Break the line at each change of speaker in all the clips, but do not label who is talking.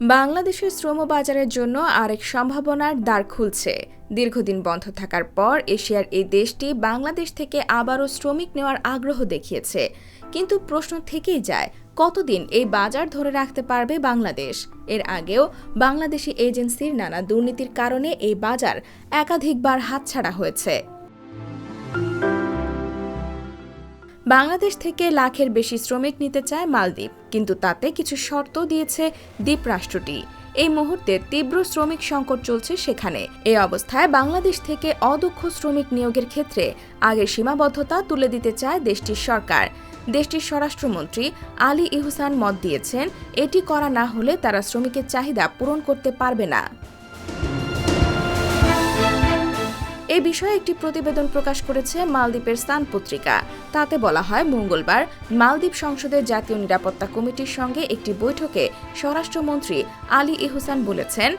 বাংলাদেশের শ্রম বাজারের জন্য আরেক সম্ভাবনার দ্বার খুলছে। দীর্ঘদিন বন্ধ থাকার পর এশিয়ার এই দেশটি বাংলাদেশ থেকে আবারও শ্রমিক নেওয়ার আগ্রহ দেখিয়েছে। কিন্তু প্রশ্ন থেকেই যায়, কতদিন এই বাজার ধরে রাখতে পারবে বাংলাদেশ? এর আগেও বাংলাদেশি এজেন্সির নানা দুর্নীতির কারণে এই বাজার একাধিকবার হাতছাড়া হয়েছে। বাংলাদেশ থেকে লাখের বেশি শ্রমিক নিতে চায় মালদ্বীপ, কিন্তু তাতে কিছু শর্ত দিয়েছে দ্বীপ রাষ্ট্রটি। এই মুহূর্তে তীব্র শ্রমিক সংকট চলছে সেখানে। এই অবস্থায় বাংলাদেশ থেকে অদক্ষ শ্রমিক নিয়োগের ক্ষেত্রে আগের সীমাবদ্ধতা তুলে দিতে চায় দেশটির সরকার। দেশটির স্বরাষ্ট্রমন্ত্রী আলী ইহসান মত দিয়েছেন, এটি করা না হলে তারা শ্রমিকের চাহিদা পূরণ করতে পারবে না। এ বিষয়ে একটি প্রতিবেদন প্রকাশ করেছে মালদ্বীপের সান পত্রিকা। তাতে বলা হয়, মঙ্গলবার মালদ্বীপ সংসদের জাতীয় নিরাপত্তা কমিটির সঙ্গে একটি বৈঠকে স্বরাষ্ট্রমন্ত্রী আলী ইহসান বলেছেন,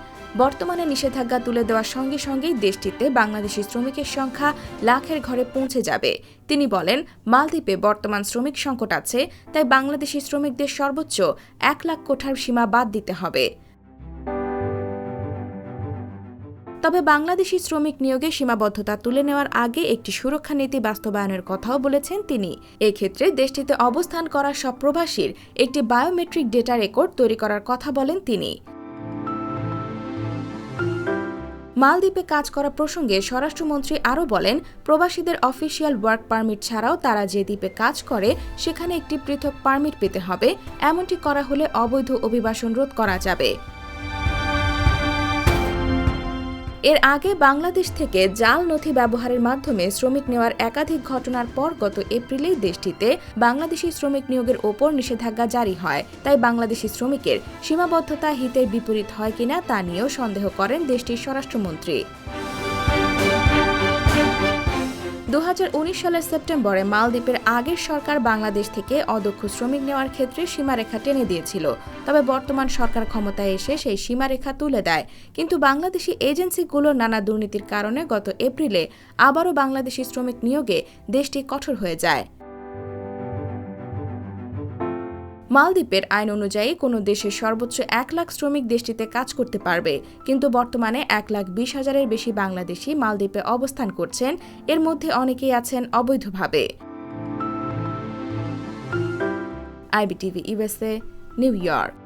বর্তমানে নিষেধাজ্ঞা তুলে দেওয়ার সঙ্গে সঙ্গেই দেশটিতে বাংলাদেশি শ্রমিকের সংখ্যা লাখের ঘরে পৌঁছে যাবে। তিনি বলেন, মালদ্বীপে বর্তমান শ্রমিক সংকট আছে, তাই বাংলাদেশি শ্রমিকদের সর্বোচ্চ এক লাখ কোঠার সীমা বাদ দিতে হবে। তবে বাংলাদেশি শ্রমিক নিয়োগে সীমাবদ্ধতা তুলে নেওয়ার আগে একটি সুরক্ষা নীতি বাস্তবায়নের কথাও বলেছেন তিনি। এক্ষেত্রে দেশটিতে অবস্থান করা সব প্রবাসীর একটি বায়োমেট্রিক ডেটা রেকর্ড তৈরি করার কথা বলেন তিনি। মালদ্বীপে কাজ করা প্রসঙ্গে স্বরাষ্ট্রমন্ত্রী আরও বলেন, প্রবাসীদের অফিসিয়াল ওয়ার্ক পারমিট ছাড়াও তারা যে দ্বীপে কাজ করে, সেখানে একটি পৃথক পারমিট পেতে হবে। এমনটি করা হলে অবৈধ অভিবাসন রোধ করা যাবে। এর আগে বাংলাদেশ থেকে জাল নথি ব্যবহারের মাধ্যমে শ্রমিক নেওয়ার একাধিক ঘটনার পর গত এপ্রিলেই দেশটিতে বাংলাদেশি শ্রমিক নিয়োগের ওপর নিষেধাজ্ঞা জারি হয়। তাই বাংলাদেশি শ্রমিকের সীমাবদ্ধতা হিতের বিপরীত হয় কিনা তা নিয়েও সন্দেহ করেন দেশটির স্বরাষ্ট্রমন্ত্রী। দু হাজার উনিশ সালের সেপ্টেম্বরে মালদ্বীপের আগের সরকার বাংলাদেশ থেকে অদক্ষ শ্রমিক নেওয়ার ক্ষেত্রে সীমারেখা টেনে দিয়েছিল। তবে বর্তমান সরকার ক্ষমতায় এসে সেই সীমারেখা তুলে দেয়। কিন্তু বাংলাদেশি এজেন্সিগুলোর নানা দুর্নীতির কারণে গত এপ্রিলে আবারও বাংলাদেশি শ্রমিক নিয়োগে দেশটি কঠোর হয়ে যায়। মালদ্বীপের আইন অনুযায়ী কোনো দেশের সর্বোচ্চ এক লাখ শ্রমিক দেশটিতে কাজ করতে পারবে। কিন্তু বর্তমানে এক লাখ বিশ হাজারের বেশি বাংলাদেশি মালদ্বীপে অবস্থান করছেন। এর মধ্যে অনেকেই আছেন অবৈধভাবে। IBTV USA New York.